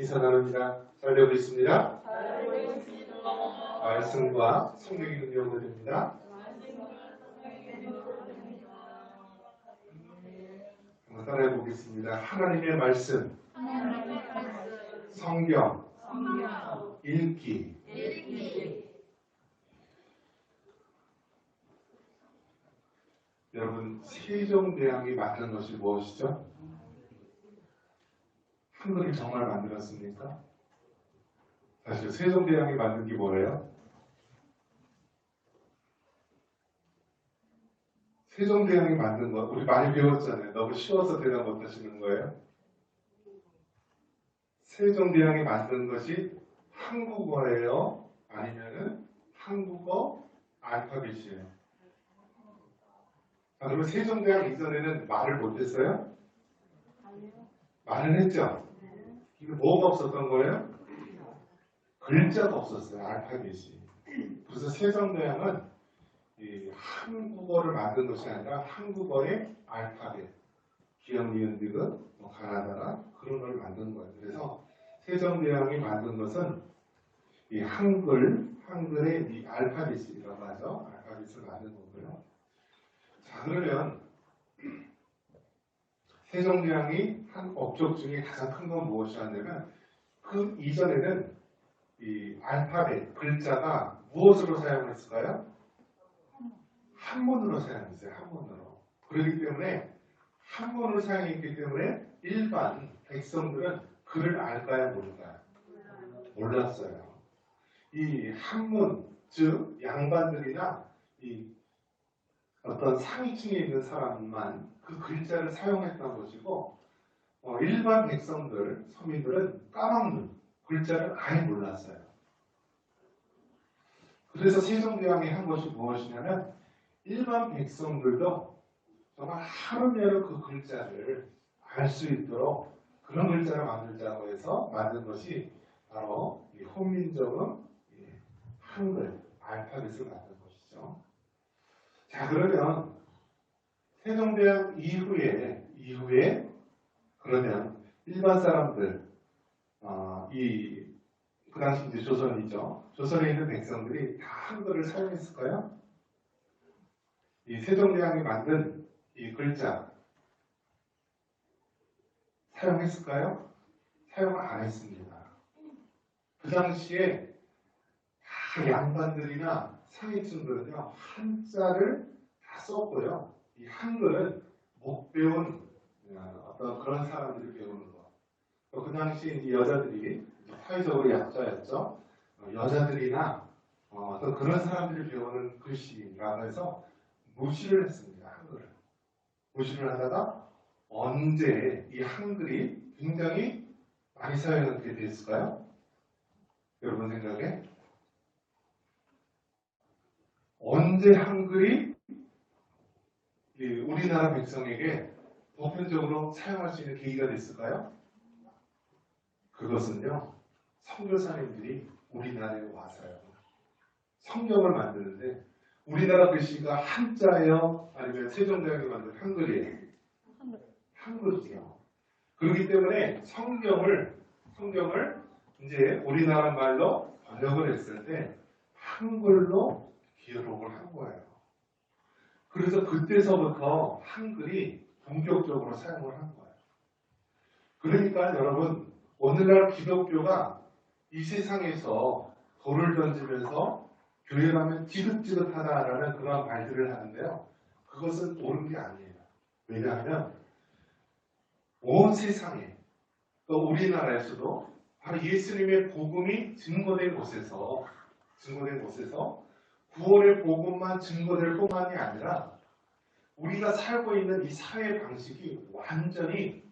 인사 나눕니다. 잘 되고 있습니다. 말씀과 성경의 능력을 드립니다. 한번 따라해 보겠습니다. 하나님의 말씀, 성경, 읽기. 여러분, 세종대왕이 만든 것이 무엇이죠? 한글을 정말 만들었습니까? 사실 세종대왕이 만든 게 뭐예요? 세종대왕이 만든 것, 우리 많이 배웠잖아요. 너무 쉬워서 대답 못 하시는 거예요? 세종대왕이 만든 것이 한국어예요? 아니면은 한국어 알파벳이에요? 자, 그러면 세종대왕 이전에는 말을 못했어요? 말을 했죠? 이게 뭐가 없었던 거예요? 글자가 없었어요. 알파벳이. 그래서 세종대왕은 이 한국어를 만든 것이 아니라 한국어의 알파벳, 기억, 니은, 디귿, 뭐 가나다라 그런 걸 만든 거예요. 그래서 세종대왕이 만든 것은 이 한글, 한글의 이 알파벳이라고 하죠. 알파벳을 만든 거고요. 자 그러면 세종대왕이 한 업적 중에 가장 큰 건 무엇이었냐면 그 이전에는 이 알파벳 글자가 무엇으로 사용했을까요? 한문으로 사용했어요. 한문으로. 그렇기 때문에 한문으로 사용했기 때문에 일반 백성들은 글을 알까요? 모를까요? 몰랐어요. 이 한문, 즉 양반들이나 이 어떤 상위층에 있는 사람만 그 글자를 사용했던 것이고 어, 일반 백성들, 서민들은 까막눈, 글자를 아예 몰랐어요. 그래서 세종대왕이 한 것이 무엇이냐면 일반 백성들도 정말 하루매로 그 글자를 알 수 있도록 그런 글자를 만들자고 해서 만든 것이 바로 이 혼민정음 이 한글 알파벳을 만든. 자 그러면 세종대왕 이후에 이후에 그러면 일반 사람들 어, 이 그 당시 이제 조선이죠. 조선에 있는 백성들이 다 한글을 사용했을까요? 이 세종대왕이 만든 이 글자 사용했을까요? 사용을 안 했습니다. 그 당시에 다 양반들이나 상위층들은요 한자를 다 썼고요. 이 한글은 못 배운 어, 어떤 그런 사람들이 배우는 거. 그 당시 이 여자들이 사회적으로 약자였죠. 어, 여자들이나 어, 어떤 그런 사람들이 배우는 글씨라고 해서 무시를 했습니다. 한글을. 무시를 하다가 언제 이 한글이 굉장히 많이 사용되게 됐을까요? 여러분 생각에? 언제 한글이 우리나라 백성에게 보편적으로 사용할 수 있는 계기가 됐을까요? 그것은요, 선교사님들이 우리나라에 와서요. 성경을 만드는데 우리나라 글씨가 한자예요? 아니면 세종대왕이 만든 한글이에요? 한글이요. 그렇기 때문에 성경을 성경을 이제 우리나라 말로 번역을 했을 때 한글로 기록을 한 거예요. 그래서 그때서부터 한글이 본격적으로 사용을 한 거예요. 그러니까 여러분 오늘날 기독교가 이 세상에서 돌을 던지면서 교회 가면 지긋지긋하다라는 그런 말들을 하는데요. 그것은 옳은 게 아니에요. 왜냐하면 온 세상에 또 우리나라에서도 바로 예수님의 복음이 증거된 곳에서 증거된 곳에서 구원의 복음만 증거될 뿐만이 아니라 우리가 살고 있는 이 사회 방식이 완전히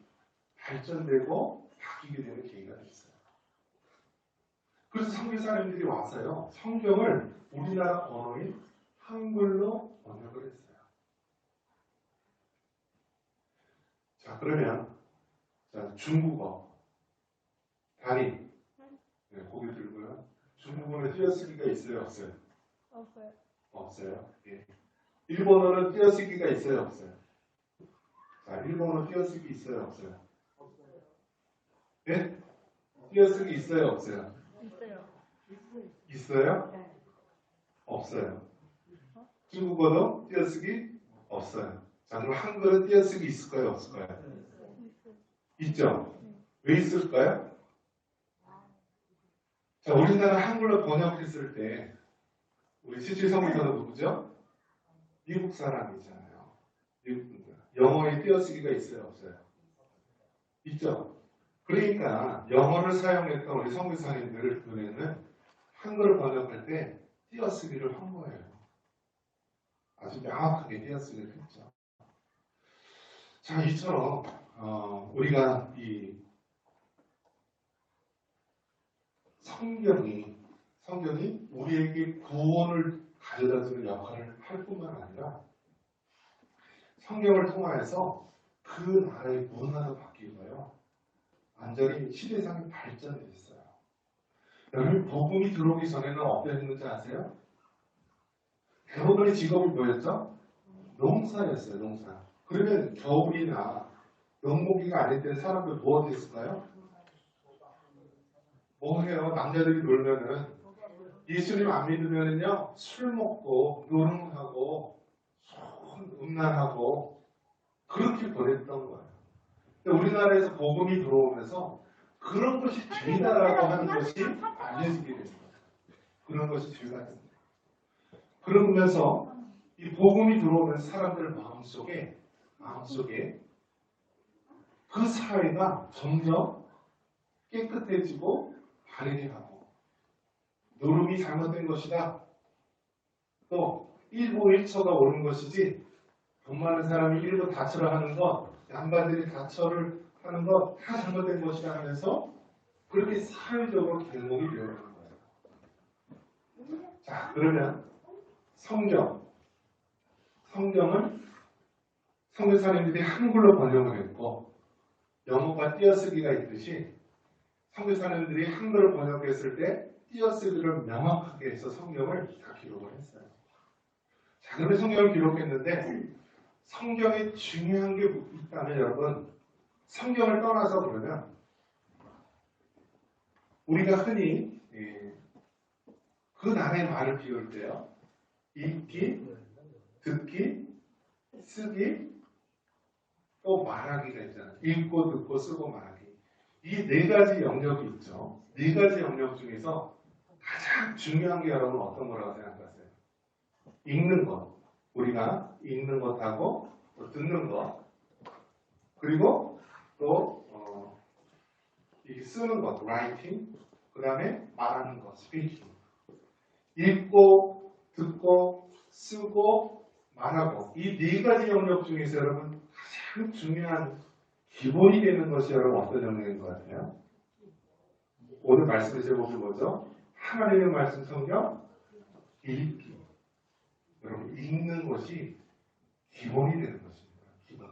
발전되고 바뀌게 되는 계기가 있어요. 그래서 선교사님들이 와서요 성경을 우리나라 언어인 한글로 번역을 했어요. 자 그러면 자, 중국어 다리 네, 고개 들고요. 중국어는 띄어쓰기가 있어요 없어요? 없어요. 없어요. 예. 일본어는 띄어쓰기가 있어요 없어요? 자 일본어 띄어쓰기 있어요 없어요? 네? 띄어쓰기 있어요, 없어요? 있어요. 있어요? 네. 없어요. 중국어도 띄어쓰기 없어요. 자, 그럼 한글은 띄어쓰기 있을까요, 없을까요? 있죠? 왜 있을까요? 자, 우리나라 한글로 번역했을 때 우리 실질성부터는 누구죠? 미국 사람이잖아요. 미국 분들. 영어에 띄어쓰기가 있어요, 없어요? 있죠? 그러니까 영어를 사용했던 우리 성교사님들 눈에는 한글을 번역할 때 띄어쓰기를 한 거예요. 아주 명확하게 띄어쓰기를 했죠. 자, 이처럼 어, 우리가 이 성경이 성경이 우리에게 구원을 가져다주는 역할을 할 뿐만 아니라 성경을 통하여서 그 나라의 문화도 바뀌고요. 완전히 시대상이 발전했어요. 여러분 복음이 들어오기 전에는 어땠는지 아세요? 대부분의 직업이 뭐였죠? 농사였어요, 농사. 그러면 겨울이나 농목이가 아닐 때 사람들 무엇 했을까요? 뭐 해요? 남자들이 놀면은 예수님 안 믿으면은요 술 먹고 노름하고 음란하고 그렇게 보냈던 거예요. 우리나라에서 복음이 들어오면서 그런 것이 죄다라고 하는 것이 알려지게 됩니다. 그런 것이 죄다 됩니다. 그러면서 이 복음이 들어오면서 사람들 마음속에 마음속에 그 사회가 점점 깨끗해지고 바르게 하고 노름이 잘못된 것이다. 또 일부 일처가 옳은 것이지 돈 많은 사람이 일부 다처를 하는 것, 양반들이 다처를 하는 것 다 잘못된 것이다 하면서 그렇게 사회적으로 결목이 되어가는 거예요. 자, 그러면 성경, 성경은 성교사님들이 한글로 번역을 했고 영어가 띄어쓰기가 있듯이 성교사님들이 한글을 번역했을 때 띄어쓰기를 명확하게 해서 성경을 다 기록을 했어요. 자, 그러면 성경을 기록했는데 성경에 중요한 게 있다면 여러분 성경을 떠나서 그러면 우리가 흔히 예, 그 나라의 말을 비울 때요 읽기, 듣기, 쓰기, 또 말하기가 있잖아요. 읽고 듣고 쓰고 말하기. 이 네 가지 영역이 있죠. 네 가지 영역 중에서 가장 중요한 게 여러분 어떤 거라고 생각하세요? 읽는 것. 우리가 읽는 것하고 또 듣는 것. 그리고 또 어, 이 쓰는 것, writing. 그 다음에 말하는 것, speaking. 읽고 듣고 쓰고 말하고 이 네 가지 영역 중에서 여러분 가장 중요한 기본이 되는 것이 여러분 어떤 영역인 것 같아요? 오늘 말씀의 제목이 뭐죠? 하나님의 말씀 성경 읽기. 여러분 읽는 것이 기본이 되는 것입니다. 기본.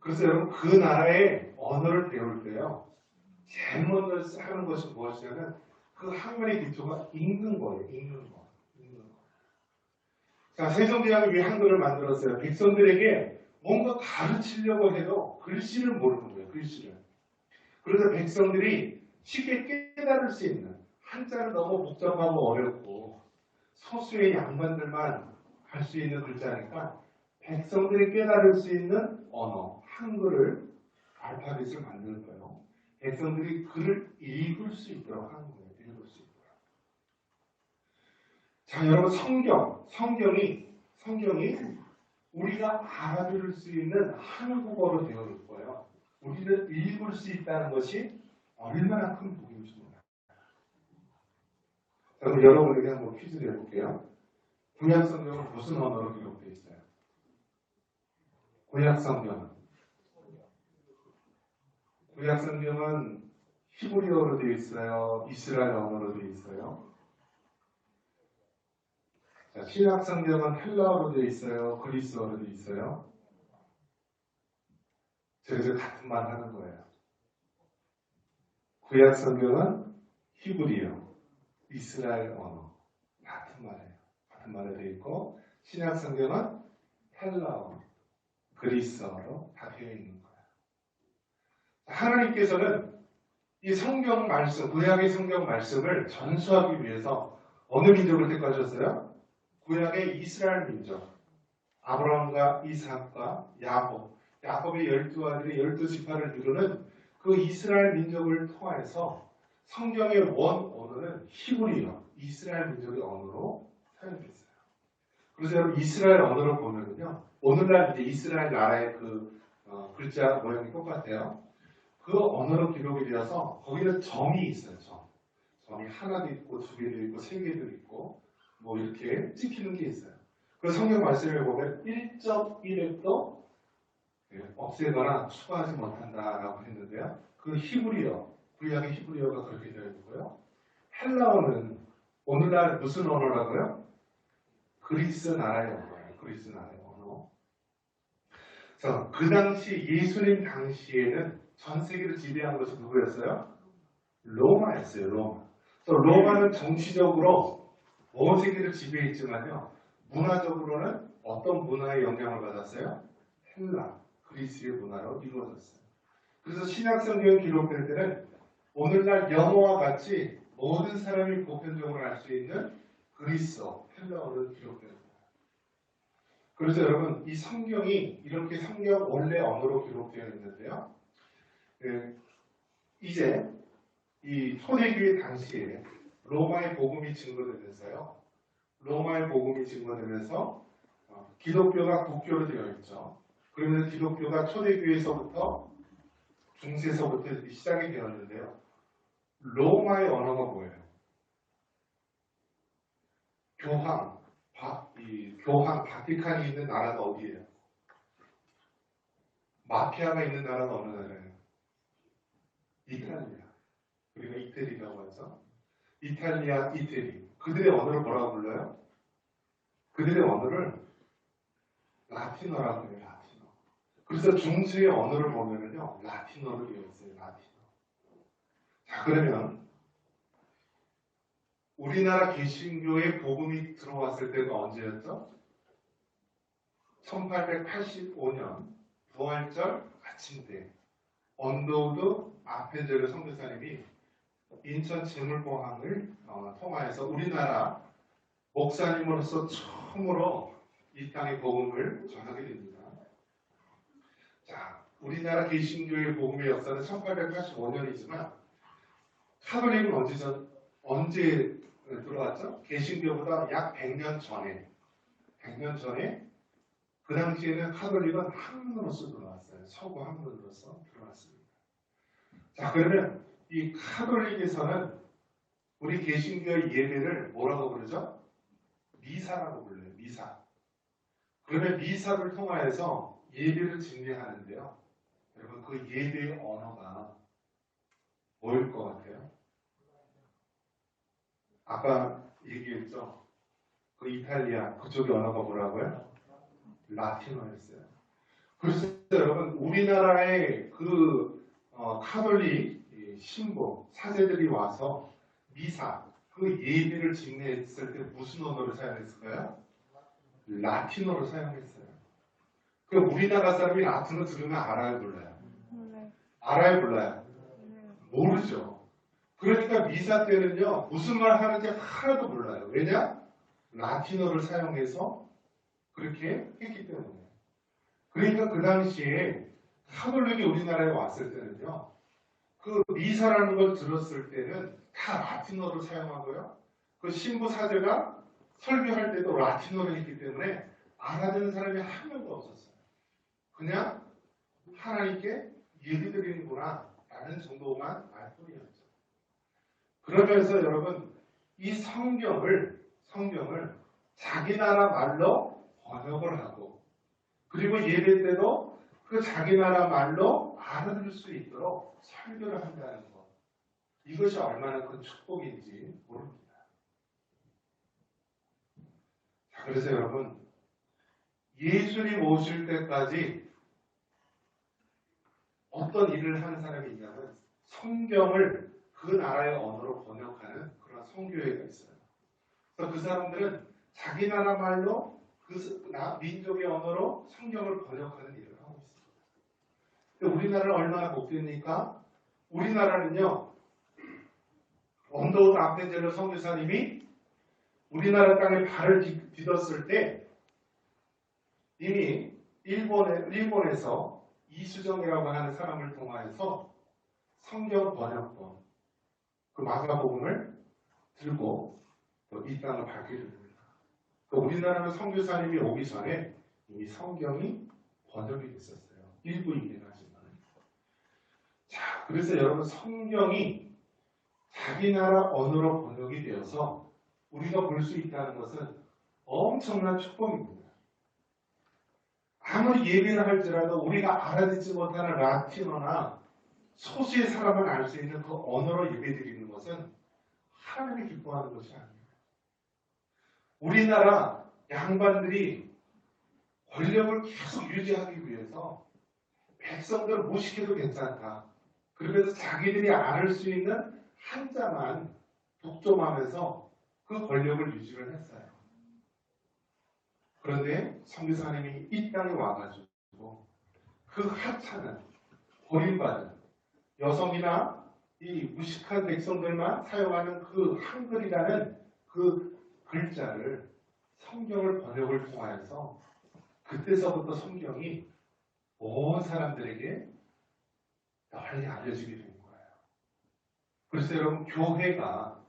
그래서 여러분 그 나라의 언어를 배울 때요. 제일 먼저 하는 것이 무엇이냐면 그 학문의 기초가 읽는 거예요. 읽는 거. 읽는 거. 자, 세종대왕이 왜 한글을 만들었어요? 백성들에게 뭔가 가르치려고 해도 글씨를 모르는 거예요. 글씨를. 그래서 백성들이 쉽게 깨달을 수 있는 한자는 너무 복잡하고 어렵고 소수의 양반들만 할 수 있는 글자니까 백성들이 깨달을 수 있는 언어, 한글을 알파벳을 만들 거예요. 백성들이 글을 읽을 수 있도록 하는 거예요. 읽을 수 있도록. 자, 여러분 성경, 성경이 성경이 우리가 알아들을 수 있는 한국어로 되어 있고요. 우리는 읽을 수 있다는 것이 얼마나 큰 복인지. 자, 그럼 여러분에게 한번 퀴즈를 해볼게요. 구약 성경은 무슨 언어로 기록되어 있어요? 구약 성경은 구약 성경은 히브리어로 되어 있어요. 이스라엘 언어로 되어 있어요. 자, 신약 성경은 헬라어로 되어 있어요. 그리스어로 되어 있어요. 저기서 같은 말 하는 거예요. 구약 성경은 히브리어, 이스라엘 언어 같은 말이에요. 같은 말로 되어 있고 신약 성경은 헬라어, 그리스어로 다 되어 있는 거예요. 하나님께서는 이 성경 말씀, 구약의 성경 말씀을 전수하기 위해서 어느 민족을 택하셨어요? 구약의 이스라엘 민족. 아브라함과 이삭과 야곱, 야곱의 열두 아들이 열두 지파를 이루는 그 이스라엘 민족을 통해서 성경의 원 언어는 히브리어, 이스라엘 민족의 언어로 사용됐어요. 그래서 여러분 이스라엘 언어를 보면요, 오늘날 이제 이스라엘 나라의 그 어, 글자 모양이 똑같아요. 그 언어로 기록이 되어서 거기는 점이 있어요. 점. 점이 하나도 있고 두 개도 있고 세 개도 있고 뭐 이렇게 찍히는 게 있어요. 그 성경 말씀을 보면 1.1획도 없애거나 추가하지 못한다라고 했는데요. 그 히브리어, 구약의 히브리어가 그렇게 되어 있고요. 헬라어는 오늘날 무슨 언어라고요? 그리스 나라의 언어예요. 그리스 나라의 언어. 자, 그 당시 예수님 당시에는 전 세계를 지배한 것이 누구였어요? 로마였어요. 로마. 또 로마는 정치적으로 온 세계를 지배했지만요. 문화적으로는 어떤 문화의 영향을 받았어요? 헬라, 그리스의 문화로 이루어졌어요. 그래서 신약성경 기록될 때는 오늘날 영어와 같이 모든 사람이 보편적으로 알 수 있는 그리스어, 헬라어로 기록됩니다. 그래서 여러분 이 성경이 이렇게 성경 원래 언어로 기록되어 있는데요. 예, 이제 이 초대교회 당시에 로마의 복음이 증거되면서요. 로마의 복음이 증거되면서 어, 기독교가 국교로 되어 있죠. 그러면 기독교가 초대교회에서부터 중세서부터 시작이 되었는데요. 로마의 언어가 뭐예요? 교황, 바, 이 교황, 바티칸이 있는 나라가 어디예요? 마피아가 있는 나라가 어느 나라예요? 이탈리아. 우리가 이태리라고 하죠. 이탈리아, 이태리. 그들의 언어를 뭐라고 불러요? 그들의 언어를 라틴어라고 해요. 라틴어. 그래서 중세의 언어를 보면은요, 라틴어로 되어 있어요. 라틴어. 자, 그러면 우리나라 개신교의 복음이 들어왔을 때가 언제였죠? 1885년 부활절 아침 때 언더우드 아펜젤르 선교사님이 인천 재물공항을 어, 통하여서 우리나라 목사님으로서 처음으로 이 땅의 복음을 전하게 됩니다. 자, 우리나라 개신교의 복음의 역사는 1885년이지만 카톨릭은 전, 언제 들어왔죠? 개신교보다 약 100년 전에 100년 전에 그 당시에는 카톨릭은 학문으로서 들어왔어요. 서구 학문으로서 들어왔습니다. 자, 그러면 이 카톨릭에서는 우리 개신교의 예배를 뭐라고 부르죠? 미사라고 불러요. 미사. 그러면 미사를 통하여서 예배를 진행하는데요. 여러분 그 예배의 언어가 뭐일 것 같아요? 아까 얘기했죠. 그 이탈리아 그쪽의 언어가 뭐라고요? 라틴어였어요. 그래서 여러분 우리나라의 그 어, 카톨릭 신부 사제들이 와서 미사 그 예배를 진행했을 때 무슨 언어를 사용했을까요? 라틴어를 사용했어요. 그 우리나라 사람이 라틴어 들으면 알아요, 몰라요? 네. 알아요, 몰라요? 네. 모르죠. 그러니까 미사 때는요, 무슨 말 하는지 하나도 몰라요. 왜냐? 라틴어를 사용해서 그렇게 했기 때문에. 그러니까 그 당시에 카톨릭이 우리나라에 왔을 때는요, 그 미사라는 걸 들었을 때는 다 라틴어를 사용하고요. 그 신부 사제가 설교할 때도 라틴어를 했기 때문에 알아듣는 사람이 한 명도 없었어요. 그냥 하나님께 예배 드리는구나 라는 정도만 알 뿐이었죠. 그러면서 여러분 이 성경을 성경을 자기 나라 말로 번역을 하고 그리고 예배 때도 그 자기 나라 말로 알아들을 수 있도록 설교를 한다는 것 이것이 얼마나 큰 축복인지 모릅니다. 자, 그래서 여러분 예수님 오실 때까지 어떤 일을 하는 사람이 있냐면 성경을 그 나라의 언어로 번역하는 그런 성교회가 있어요. 그래서 그 사람들은 자기 나라 말로 그 나- 민족의 언어로 성경을 번역하는 일을 하고 있습니다. 근데 우리나라는 얼마나 복됩니까? 우리나라는요 전도운 앞에제로 성교사님이 우리나라 땅에 발을 디- 디뎠을 때 이미 일본에, 일본에서 이수정이라고 하는 사람을 통하여서 성경 번역본 그 마가복음을 들고 또이 땅을 밝히게 됩니다. 그 우리나라는 선교사님이 오기 전에 이미 성경이 번역이 됐었어요. 일부이긴 하지만. 자, 그래서 여러분 성경이 자기 나라 언어로 번역이 되어서 우리가 볼 수 있다는 것은 엄청난 축복입니다. 아무리 예배를 할지라도 우리가 알아듣지 못하는 라틴어나 소수의 사람은 알수 있는 그 언어로 예배드리는 것은 하나님이 기뻐하는 것이 아닙니다. 우리나라 양반들이 권력을 계속 유지하기 위해서 백성들 무식해도 괜찮다. 그러면서 자기들이 알수 있는 한자만 독점하면서 그 권력을 유지를 했어요. 그런데 성교사님이 이 땅에 와가지고 그 하찮은 버림받은 여성이나 이 무식한 백성들만 사용하는 그 한글이라는 그 글자를 성경을 번역을 통하여서 그때서부터 성경이 온 사람들에게 널리 알려지게 된 거예요. 그래서 여러분 교회가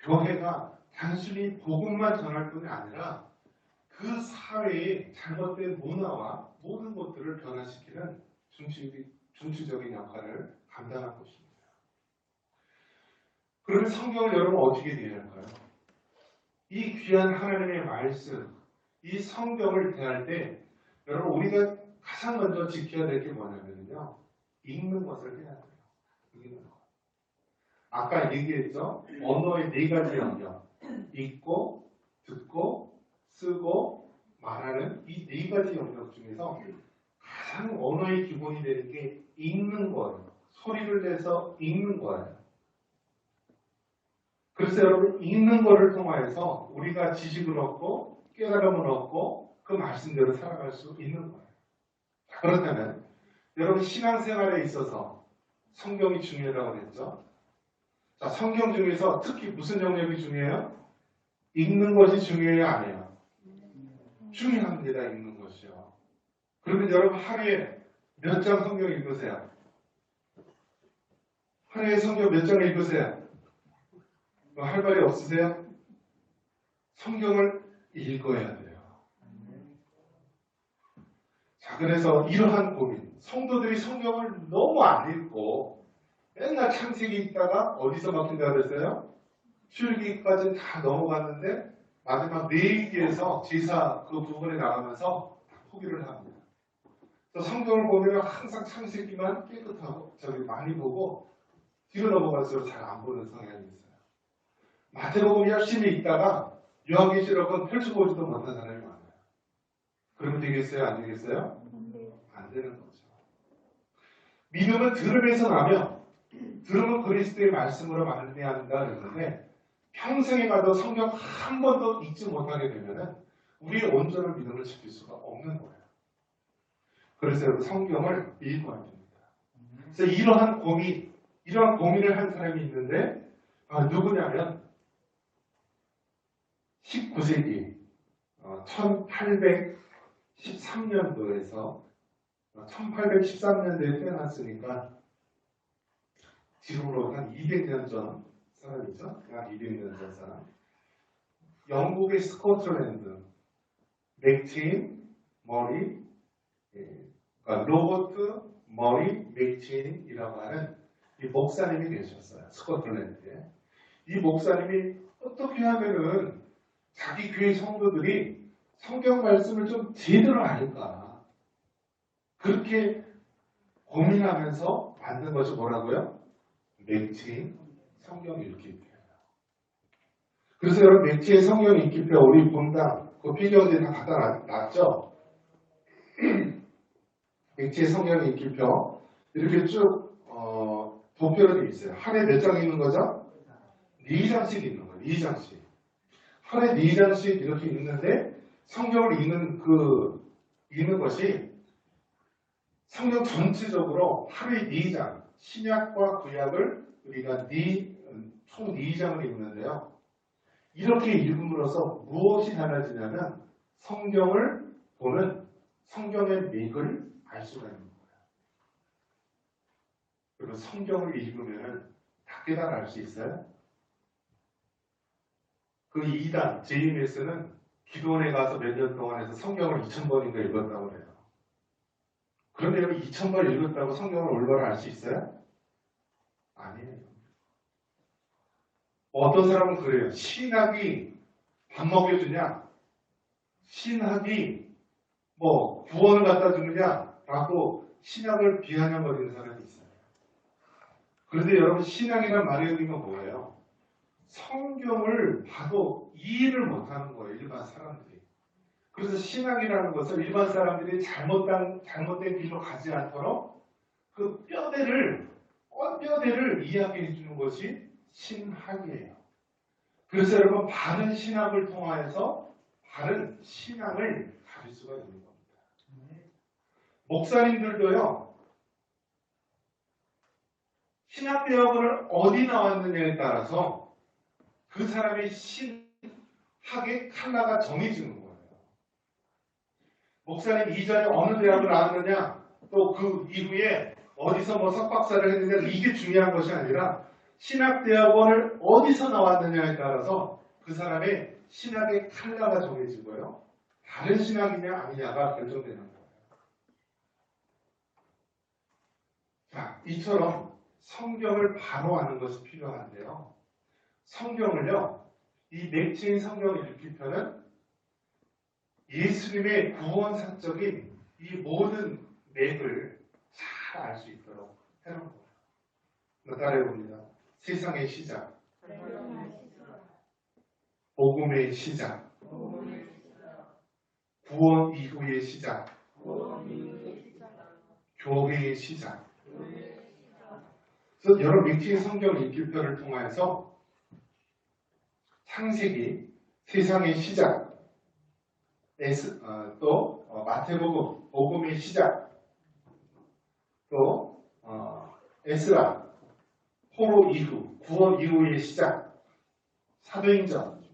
교회가 단순히 복음만 전할 뿐이 아니라 그 사회의 잘못된 문화와 모든 것들을 변화시키는 중심, 중추적인 역할을 감당할 것입니다. 그러면 성경을 여러분 어떻게 대할까요? 이 귀한 하나님의 말씀, 이 성경을 대할 때 여러분 우리가 가장 먼저 지켜야 될 게 뭐냐면요. 읽는 것을 해야 돼요. 읽는 것. 아까 얘기했죠? 언어의 네 가지 영역. 읽고, 듣고, 쓰고, 말하는 이 네 가지 영역 중에서 가장 언어의 기본이 되는 게 읽는 거예요. 소리를 내서 읽는 거예요. 그래서 여러분 읽는 거를 통하여서 우리가 지식을 얻고 깨달음을 얻고 그 말씀대로 살아갈 수 있는 거예요. 자, 그렇다면 여러분 신앙생활에 있어서 성경이 중요하다고 그랬죠. 자, 성경 중에서 특히 무슨 영역이 중요해요? 읽는 것이 중요해요, 아니에요? 중요합니다, 읽는 것이요. 그러면 여러분 하루에 몇 장 성경 읽으세요? 하루에 성경 몇 장 읽으세요? 뭐 할 말이 없으세요? 성경을 읽어야 돼요. 자, 그래서 이러한 고민. 성도들이 성경을 너무 안 읽고 맨날 창세기 읽다가 어디서 막힌다 그랬어요? 출기까지는 다 넘어갔는데 마지막 내일기에서 제사 그 부분에 나가면서 포기를 합니다. 성경을 보면 항상 창세기만 깨끗하고 저기 많이 보고 뒤로 넘어갈수록 잘 안 보는 성향이 있어요. 마태복음 열심히 읽다가 요한계시록은 펼쳐 보지도 못한 사람이 많아요. 그러면 되겠어요? 안 되겠어요? 안 되는 거죠. 믿음은 들음에서 나며 들음은 그리스도의 말씀으로 말미암다 그러는데 평생에 가도 성경 한 번도 읽지 못하게 되면은 우리의 온전한 믿음을 지킬 수가 없는 거예요. 그래서 성경을 읽어야 됩니다. 그래서 이러한 고민, 이러한 고민을 한 사람이 있는데 아, 누구냐면 19세기 1813년도에서 1813년도에 태어났으니까 지금으로 한 200년 전 사람이죠. 약 200년 전 사람. 영국의 스코틀랜드 맥체인 머리 예, 그러니까 로버트 머리 맥체인이라고 하는 이 목사님이 계셨어요. 스코틀랜드에. 이 목사님이 어떻게 하면은 자기 교회 성도들이 성경 말씀을 좀 제대로 알까 그렇게 고민하면서 만든 것이 뭐라고요? 맥체인 성경 읽기표예요. 그래서 여러분 맥체인 성경 읽기표 우리 본당 그 필요한데 다 갖다 놨죠? 맥체인 성경 읽기표 이렇게 쭉 어, 도표로 되어 있어요. 하루에 몇장 읽는 거죠? 4장씩 읽는 거예요. 4장씩. 하루에 4장씩 이렇게 읽는데 성경을 읽는 그 읽는 것이 성경 전체적으로 하루에 4장 신약과 구약을 우리가 네총 4장을 읽는데요. 이렇게 읽음으로써 무엇이 달라지냐면 성경을 보는 성경의 맥을 알 수가 있는 거예요. 그리고 성경을 읽으면 다 깨달아 수 있어요. 그 2단 JMS는 기도원에 가서 몇 년 동안 해서 성경을 2,000번인가 읽었다고 그래요. 그런데 여기 2,000번 읽었다고 성경을 올바로 알 수 있어요? 아니에요. 어떤 사람은 그래요. 신학이 밥 먹여주냐? 신학이 뭐 구원을 갖다 주느냐? 라고 신학을 비아냥거리는 사람이 있어요. 그런데 여러분 신학이란 말의 의미가 뭐예요? 성경을 봐도 이해를 못하는 거예요. 일반 사람들이. 그래서 신학이라는 것을 일반 사람들이 잘못된, 잘못된 길로 가지 않도록 그 뼈대를, 뻔뼈대를 이야기해 주는 것이 신학이에요. 그래서 여러분 바른 신학을 통하여서 바른 신앙을 가질 수가 있는 겁니다. 목사님들도요. 신학 대학을 어디 나왔느냐에 따라서 그 사람의 신학의 칼라가 정해지는 거예요. 목사님 이전에 어느 대학을 나왔느냐 또 그 이후에 어디서 뭐 석박사를 했느냐 이게 중요한 것이 아니라 신학 대학원을 어디서 나왔느냐에 따라서 그 사람의 신학의 칼라가 정해지고요. 다른 신학이냐 아니냐가 결정되는 거예요. 자, 이처럼 성경을 바로 아는 것이 필요한데요. 성경을요, 이 맥주인 성경 읽기편은 예수님의 구원사적인 이 모든 맥을 잘 알 수 있도록 해놓은 거예요. 따라해봅니다. 세상의 시작, 복음의 시작, 구원 이후의 시작, 교회의 시작. 그래서 여러 맥주인 성경 읽기편을 통해서 창세기, 세상의 시작, 어, 또 어, 마태복음, 복음의 시작, 또 어, 에스라, 포로 이후, 구원 이후의 시작, 사도행전,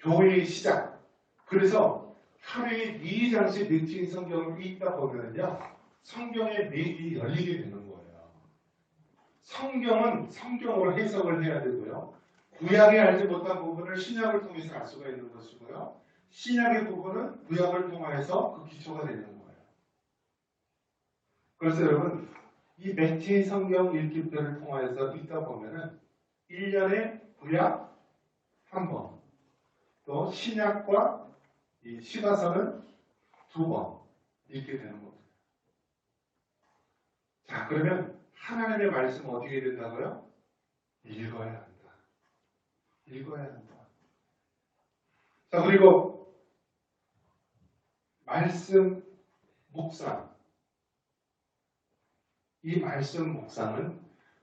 교회의 시작. 그래서 하루에 2장씩 맥주인 성경을 읽다 보면요, 성경의 맥이 열리게 거예요. 성경은 성경으로 해석을 해야 되고요. 구약에 알지 못한 부분을 신약을 통해서 알 수가 있는 것이고요. 신약의 부분은 구약을 통해서 그 기초가 되는 거예요. 그래서 여러분 이 매체의 성경 읽기들을 통해서 읽다 보면은 1년에 구약 한 번, 또 신약과 이 시가서는 두 번 읽게 되는 겁니다. 자, 그러면 하나님의 말씀은 어떻게 된다고요? 읽어야 한다. 읽어야 한다. 자, 그리고 말씀 묵상. 이 말씀 묵상은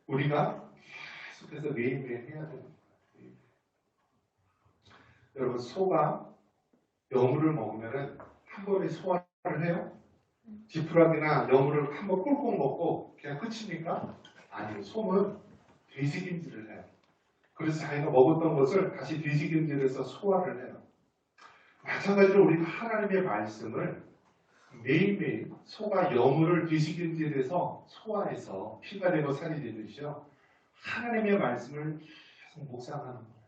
우리가 계속해서 매일매일 해야 됩니다. 여러분, 소가 여물을 먹으면 한 번에 소화를 해요? 지푸라기나 여물을 한번 꿀꺽 먹고 그냥 끝입니까? 아니요. 소는 되새김질을 해요. 그래서 자기가 먹었던 것을 다시 되새김질해서 소화를 해요. 마찬가지로 우리가 하나님의 말씀을 매일매일 소가 여물을 되새김질해서 소화해서 피가 되고 살이 되듯이요. 하나님의 말씀을 계속 묵상하는 거예요.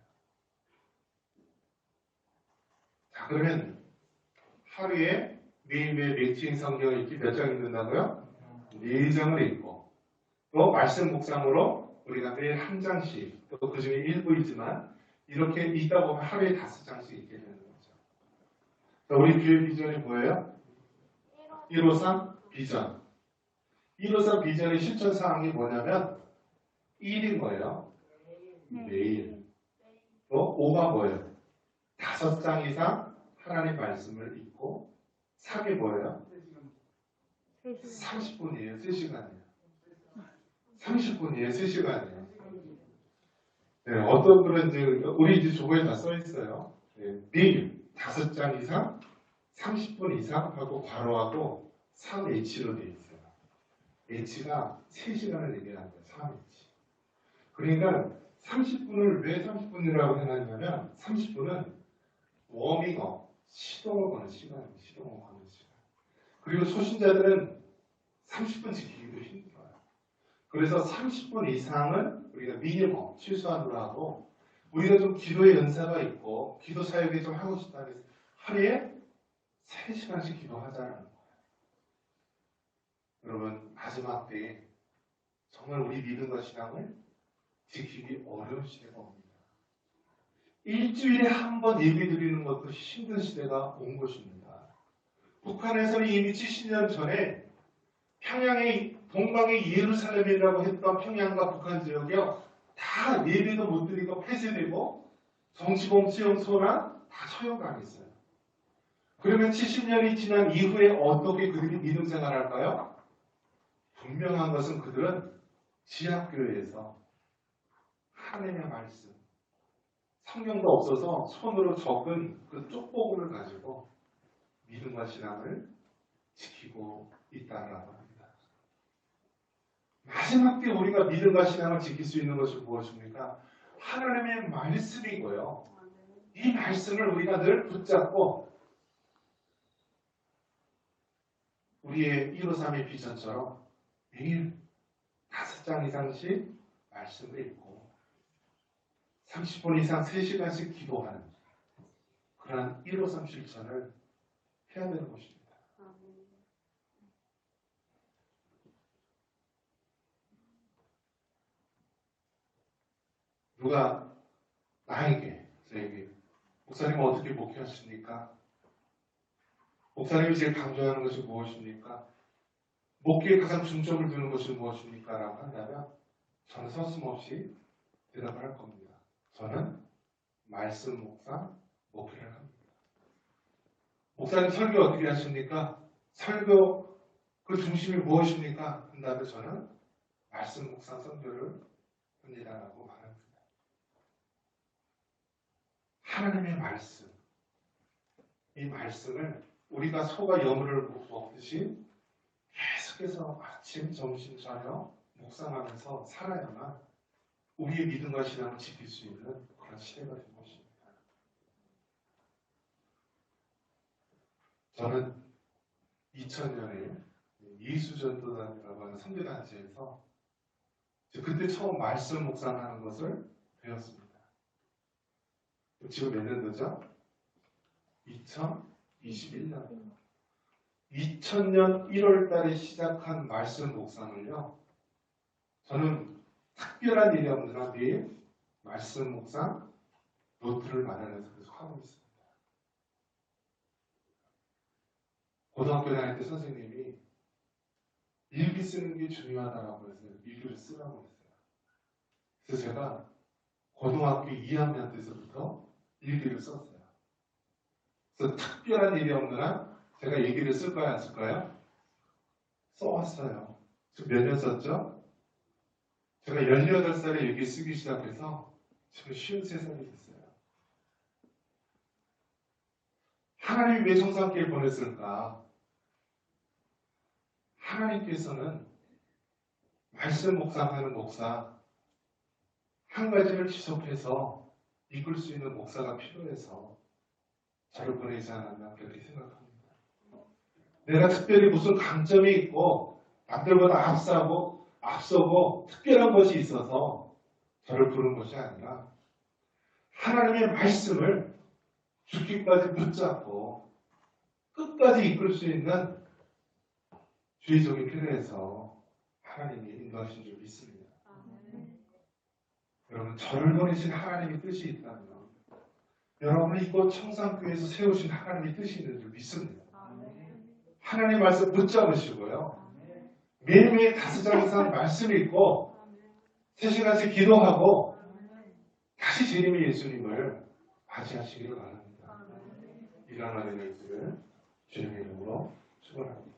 자, 그러면 하루에 매일매일 맥주인 성경을 읽기 몇 장 읽는다고요? 네 장을 읽고 또 말씀 묵상으로 우리가 매일 한 장씩 또 그 중에 일부이지만 이렇게 읽다 보면 하루에 다섯 장씩 읽게 되는 거죠. 자, 우리 교회 비전이 뭐예요? 153 비전. 153 비전의 실천 사항이 뭐냐면 1인 거예요. 매일. 또 5가 뭐예요? 다섯 장 이상 하나님 말씀을 읽고 3이 뭐예요? 30분이에요. 3시간이에요. 30분이에요. 3시간이에요. 네, 어떤 분은 이제 우리 이제 조거에 다 써 있어요. 네, 매일 5장 이상, 30분 이상 하고 괄호하고 3H로 되어 있어요. H가 3시간을 얘기하는 거예요. 3H. 그러니까 30분을 왜 30분이라고 해놨냐면 30분은 워밍업, 시동을 거는 시간이에요. 시동을 거는 시간. 그리고 초신자들은 30분 지키기도 힘들어요. 그래서 30분 이상은 우리가 미니멈, 하고 우리가 좀 기도의 연사가 있고 기도 사역이 좀 하고 싶다 그래서 하루에 3시간씩 기도하자는 거예요. 여러분 마지막 때에 정말 우리 믿음과 신앙을 지키기 어려운 시대가 옵니다. 일주일에 한 번 예배 드리는 것도 힘든 시대가 온 것입니다. 북한에서는 이미 70년 전에 평양의 동방의 예루살렘이라고 했던 평양과 북한 지역이요 다 예배도 못 드리고 폐쇄되고 정치범 수용소나 다 처형당했어요. 그러면 70년이 지난 이후에 어떻게 그들이 믿음 생활할까요? 분명한 것은 그들은 지하교회에서 하나님의 말씀, 성경도 없어서 손으로 적은 그 쪽보구를 가지고 믿음과 신앙을 지키고 있다라고 합니다. 마지막 때 우리가 믿음과 신앙을 지킬 수 있는 것이 무엇입니까? 하나님의 말씀이고요. 이 말씀을 우리가 늘 붙잡고 우리의 153의 비전처럼 매일 다섯 장 이상씩 말씀을 읽고 30분 이상 3시간씩 기도하는 그러한 153 실천을 해야 되는 것입니다. 누가 나에게 저에게 목사님 은 어떻게 목회하십니까? 목사님이 제일 강조하는 것이 무엇입니까? 목회에 가장 중점을 두는 것이 무엇입니까? 라고 한다면 저는 서슴없이 대답을 할 겁니다. 저는 말씀 목사 목회를 합니다. 목사님 설교 어떻게 하십니까? 설교 그 중심이 무엇입니까? 한다면 저는 말씀 목사 선교를 합니다라고 말합니다. 하나님의 말씀 이 말씀을 우리가 소가 여물을 먹듯이 계속해서 아침, 점심, 저녁 묵상하면서 살아야만 우리의 믿음과 신앙을 지킬 수 있는 그런 시대가 된 것입니다. 저는 2000년에 예수전도단이라고 하는 선교단체에서 그때 처음 말씀 묵상하는 것을 배웠습니다. 지금 몇 년도죠? 2021년. 2000년 1월 달에 시작한 말씀 묵상을요. 저는 특별한 일이 없는 한 매일 말씀 묵상 노트를 마련해서 계속 하고 있습니다. 고등학교 다닐 때 선생님이 일기 쓰는 게 중요하다고 해서 일기를 쓰라고 했어요. 그래서 제가 고등학교 2학년 때서부터 일기를 썼어요. 그래서 특별한 일이 없는 한 제가 일기를 쓸까요, 안 쓸까요? 써왔어요. 지금 몇 년 썼죠? 제가 18살에 일기 쓰기 시작해서 지금 53살이 됐어요. 하나님이 왜 정상기를 보냈을까? 하나님께서는 말씀 묵상하는 목사 한 가지를 지속해서 이끌 수 있는 목사가 필요해서 저를 보내지 않았나 그렇게 생각합니다. 내가 특별히 무슨 강점이 있고 남들보다 앞서고 앞서고 특별한 것이 있어서 저를 부른 것이 아니라 하나님의 말씀을 죽기까지 붙잡고 끝까지 이끌 수 있는 주의적인 필요해서 하나님이 인도하신 줄 믿습니다. 여러분 저를 보내신 하나님의 뜻이 있다면 여러분은 이곳 청산교회에서 세우신 하나님의 뜻이 있는 줄 믿습니다. 하나님 말씀 붙잡으시고요. 매일매일 다섯 장 이상 말씀 읽고 세 시간씩 기도하고 다시 재림의 예수님을 맞이하시기를 바랍니다. 하나님의 뜻을 주님의 이름으로 축원합니다.